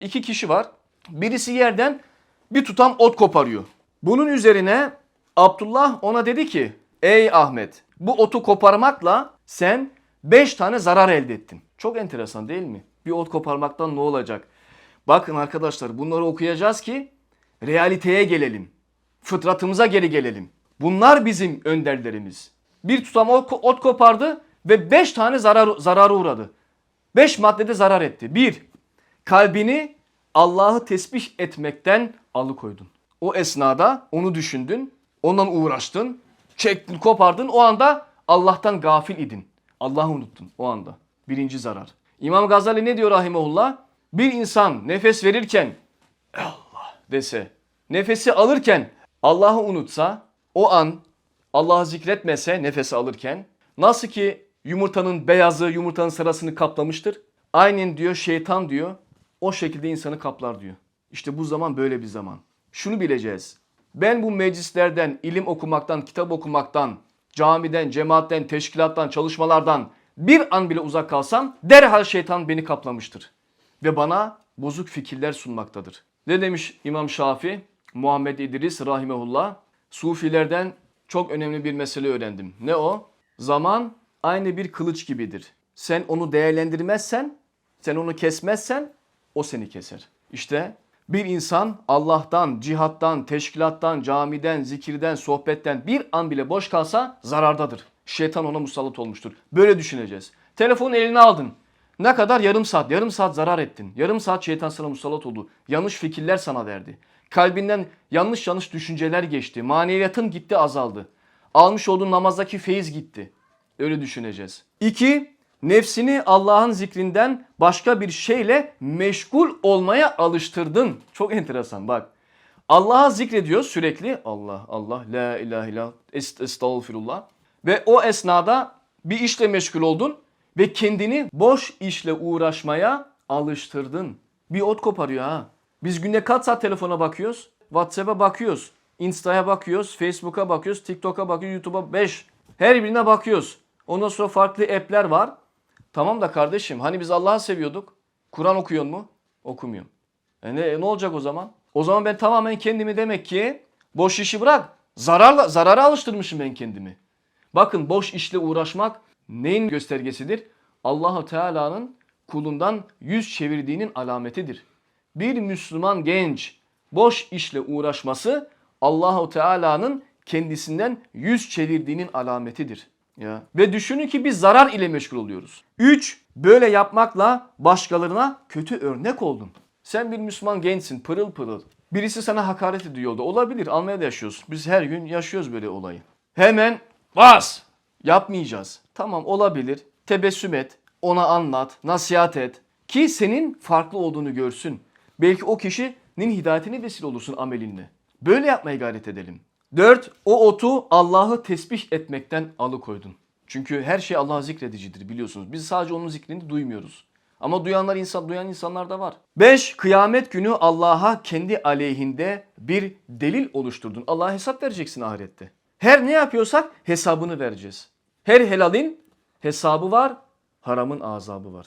İki kişi var. Birisi yerden bir tutam ot koparıyor. Bunun üzerine Abdullah ona dedi ki ey Ahmet bu otu koparmakla sen 5 tane zarar elde ettin. Çok enteresan değil mi? Bir ot koparmaktan ne olacak? Bakın arkadaşlar bunları okuyacağız ki realiteye gelelim. Fıtratımıza geri gelelim. Bunlar bizim önderlerimiz. Bir tutam ot, ot kopardı ve 5 tane zarar, zarara uğradı. 5 maddede zarar etti. 1. Kalbini Allah'ı tesbih etmekten alıkoydun. O esnada onu düşündün, ondan uğraştın, çektin, kopardın. O anda Allah'tan gafil idin. Allah'ı unuttun o anda. Birinci zarar. İmam Gazali ne diyor rahimehullah? Bir insan nefes verirken Allah dese, nefesi alırken Allah'ı unutsa, o an Allah'ı zikretmese nefesi alırken nasıl ki yumurtanın beyazı yumurtanın sarısını kaplamıştır. Aynen diyor şeytan diyor o şekilde insanı kaplar diyor. İşte bu zaman böyle bir zaman. Şunu bileceğiz. Ben bu meclislerden, ilim okumaktan, kitap okumaktan, camiden, cemaatten, teşkilattan, çalışmalardan bir an bile uzak kalsam derhal şeytan beni kaplamıştır. Ve bana bozuk fikirler sunmaktadır. Ne demiş İmam Şafi? Muhammed İdris rahimehullah. Sufilerden çok önemli bir mesele öğrendim. Ne o? Zaman aynı bir kılıç gibidir. Sen onu değerlendirmezsen, sen onu kesmezsen o seni keser. İşte bir insan Allah'tan, cihattan, teşkilattan, camiden, zikirden, sohbetten bir an bile boş kalsa zarardadır. Şeytan ona musallat olmuştur. Böyle düşüneceğiz. Telefonu eline aldın. Ne kadar? Yarım saat. Yarım saat zarar ettin. Yarım saat şeytan sana musallat oldu. Yanlış fikirler sana verdi. Kalbinden yanlış yanlış düşünceler geçti. Maneviyatın gitti azaldı. Almış olduğun namazdaki feyiz gitti. Öyle düşüneceğiz. İki, nefsini Allah'ın zikrinden başka bir şeyle meşgul olmaya alıştırdın. Çok enteresan bak. Allah'a zikrediyor sürekli. Allah, Allah, la ilahe illallah, est- estağfirullah. Ve o esnada bir işle meşgul oldun ve kendini boş işle uğraşmaya alıştırdın. Bir ot koparıyor ha. Biz günde kaç saat telefona bakıyoruz? WhatsApp'a bakıyoruz. Insta'ya bakıyoruz, Facebook'a bakıyoruz, TikTok'a bakıyoruz, YouTube'a 5. Her birine bakıyoruz. Ondan sonra farklı app'ler var. Tamam da kardeşim hani biz Allah'ı seviyorduk. Kur'an okuyor mu? Okumuyorum. E ne, ne olacak o zaman? O zaman ben tamamen kendimi demek ki boş işi bırak. Zararla, zarara alıştırmışım ben kendimi. Bakın boş işle uğraşmak neyin göstergesidir? Allahu Teala'nın kulundan yüz çevirdiğinin alametidir. Bir Müslüman genç boş işle uğraşması Allahu Teala'nın kendisinden yüz çevirdiğinin alametidir. Ya. Ve düşünün ki biz zarar ile meşgul oluyoruz. 3. Böyle yapmakla başkalarına kötü örnek oldun. Sen bir Müslüman gençsin pırıl pırıl. Birisi sana hakaret ediyor yolda. Olabilir Almanya'da yaşıyoruz. Biz her gün yaşıyoruz böyle olayı. Hemen bas. Yapmayacağız. Tamam olabilir. Tebessüm et. Ona anlat. Nasihat et. Ki senin farklı olduğunu görsün. Belki o kişinin hidayetine vesile olursun amelinle. Böyle yapmaya gayret edelim. 4. O otu Allah'ı tesbih etmekten alıkoydun. Çünkü her şey Allah'ı zikredicidir biliyorsunuz. Biz sadece onun zikrini duymuyoruz. Ama duyanlar insan, duyan insanlar da var. 5. Kıyamet günü Allah'a kendi aleyhinde bir delil oluşturdun. Allah'a hesap vereceksin ahirette. Her ne yapıyorsak hesabını vereceğiz. Her helalin hesabı var, haramın azabı var.